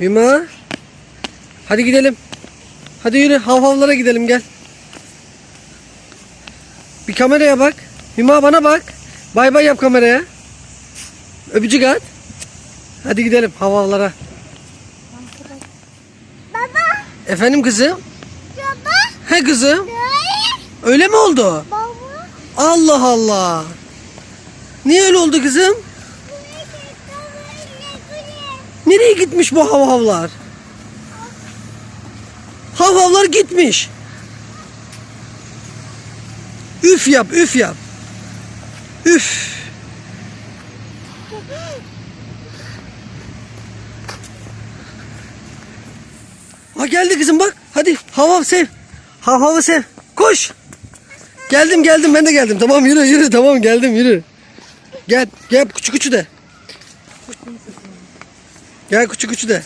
Hüma. Hadi gidelim. Hadi yürü hav havlara gidelim gel. Bir kameraya bak. Hüma bana bak. Bay bay yap kameraya. Öpücük at. Hadi gidelim hav havlara. Baba. Efendim kızım? Baba. He kızım. Hayır. Öyle mi oldu? Baba. Allah Allah. Niye öyle oldu kızım? Nereye gitmiş bu hav havlar? Hav havlar gitmiş. Üf yap, üf yap. Üf. Ha geldi kızım bak. Hadi hav hav sev. Hav havı sev. Koş. Geldim geldim ben de geldim. Tamam yürü yürü tamam geldim yürü. Gel gel küçük küçük de. Gel küçük küçük de.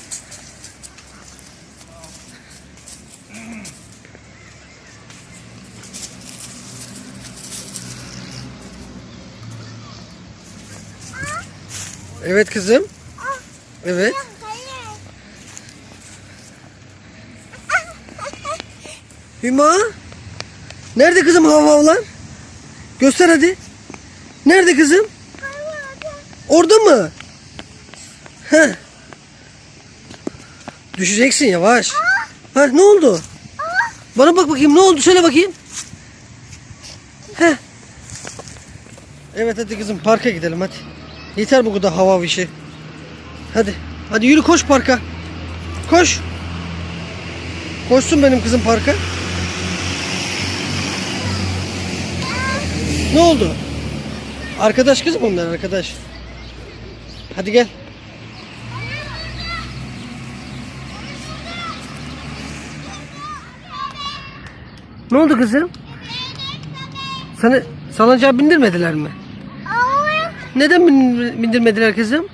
Evet kızım. Evet. Hüma. Nerede kızım havavlar? Göster hadi. Nerede kızım? Orada mı? Heh. Düşeceksin yavaş. Ha ne oldu? Bana bak bakayım ne oldu söyle bakayım. Heh. Evet hadi kızım parka gidelim hadi. Yeter bu kadar hava işi. Hadi. Hadi yürü koş parka. Koş. Koşsun benim kızım parka. Ne oldu? Arkadaş kız mı onlar arkadaş? Hadi gel. Ne oldu kızım? Sana salıncağa bindirmediler mi? Neden bin- bindirmediler kızım?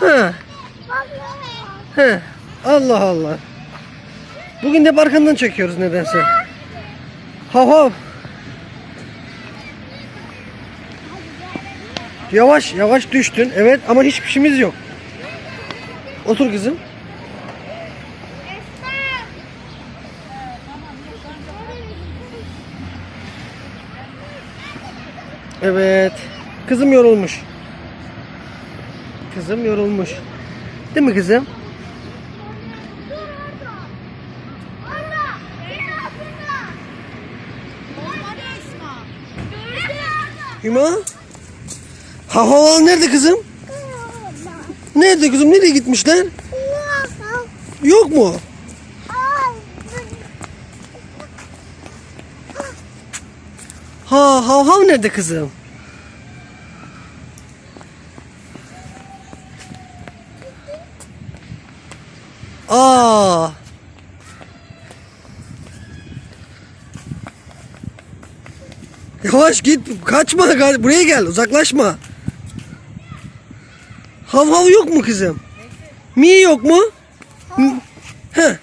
Ha, ha. Allah Allah. Bugün de arkandan çekiyoruz nedense. Hav hav. Yavaş yavaş düştün. Evet ama hiçbir şeyimiz yok. Otur kızım. Evet. Kızım yorulmuş. Kızım yorulmuş. Değil mi kızım? Hüma? Hahaval nerede kızım? Nerede kızım? Nereye gitmişler? Yok mu? Ha hav hav nerede kızım? Aa. Yavaş git kaçma ka- buraya gel uzaklaşma. Hav hav yok mu kızım? Mi yok mu? M- Heh.